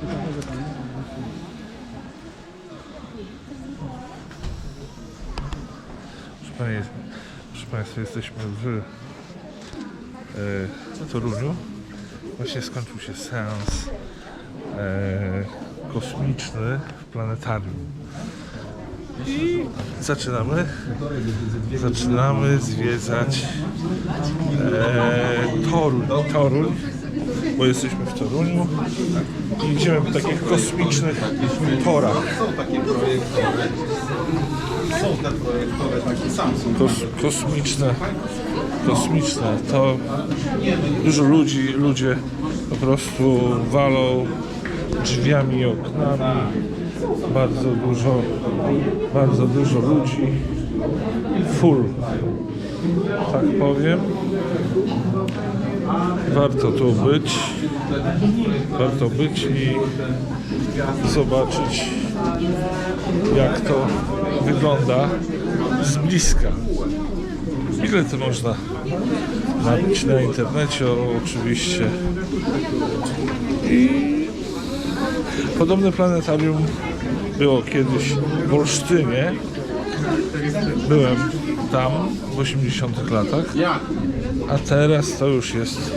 Proszę, proszę Państwa, jesteśmy w e, Toruniu. Właśnie skończył się seans e, kosmiczny w planetarium. I zaczynamy, zaczynamy zwiedzać e, Toruń, Toruń, bo jesteśmy w Toruniu i idziemy po takich kosmicznych torach. Są takie projektowe. Są te projektowe, taki Samsung. Kos, kosmiczne, kosmiczne, to dużo ludzi, ludzie po prostu walą drzwiami i oknami, bardzo dużo, bardzo dużo ludzi, full, tak powiem. Warto tu być, warto być i zobaczyć jak to wygląda z bliska. Ile to można nabić na internecie oczywiście. I podobne planetarium było kiedyś w Olsztynie. Byłem tam w 80 latach, a teraz to już jest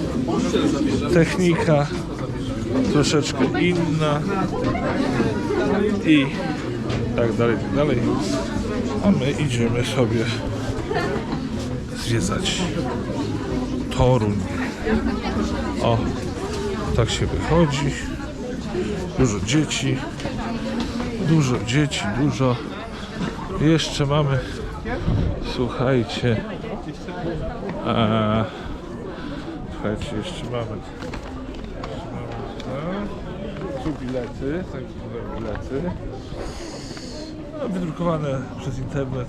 technika troszeczkę inna i tak dalej, tak dalej. A my idziemy sobie zwiedzać Toruń. O, tak się wychodzi. Dużo dzieci. Dużo dzieci, dużo. Jeszcze mamy, słuchajcie, a, słuchajcie, jeszcze mamy, tak, tu bilety, tak bilety. No, wydrukowane przez internet.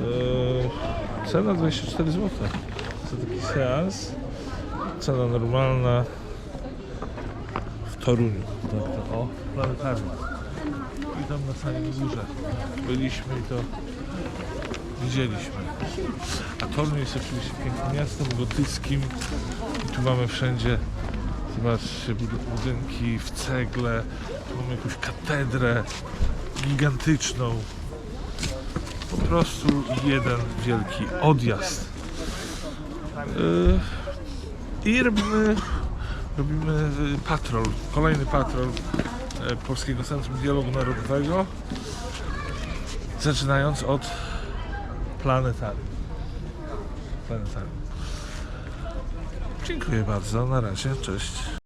Eee, cena 24 zł. Za taki seans. Cena normalna w Toruniu. Dobra, o, planetarium. I tam na samej górze byliśmy i to widzieliśmy. A Toruń jest oczywiście pięknym miastem gotyckim. I tu mamy wszędzie Zobaczcie, bud- budynki w cegle, tu mamy jakąś katedrę gigantyczną. Po prostu jeden wielki odjazd. Yy, I robimy, robimy patrol, kolejny patrol Polskiego Centrum Dialogu Narodowego, zaczynając od planetarium. Planetarium. Dziękuję bardzo, na razie, cześć.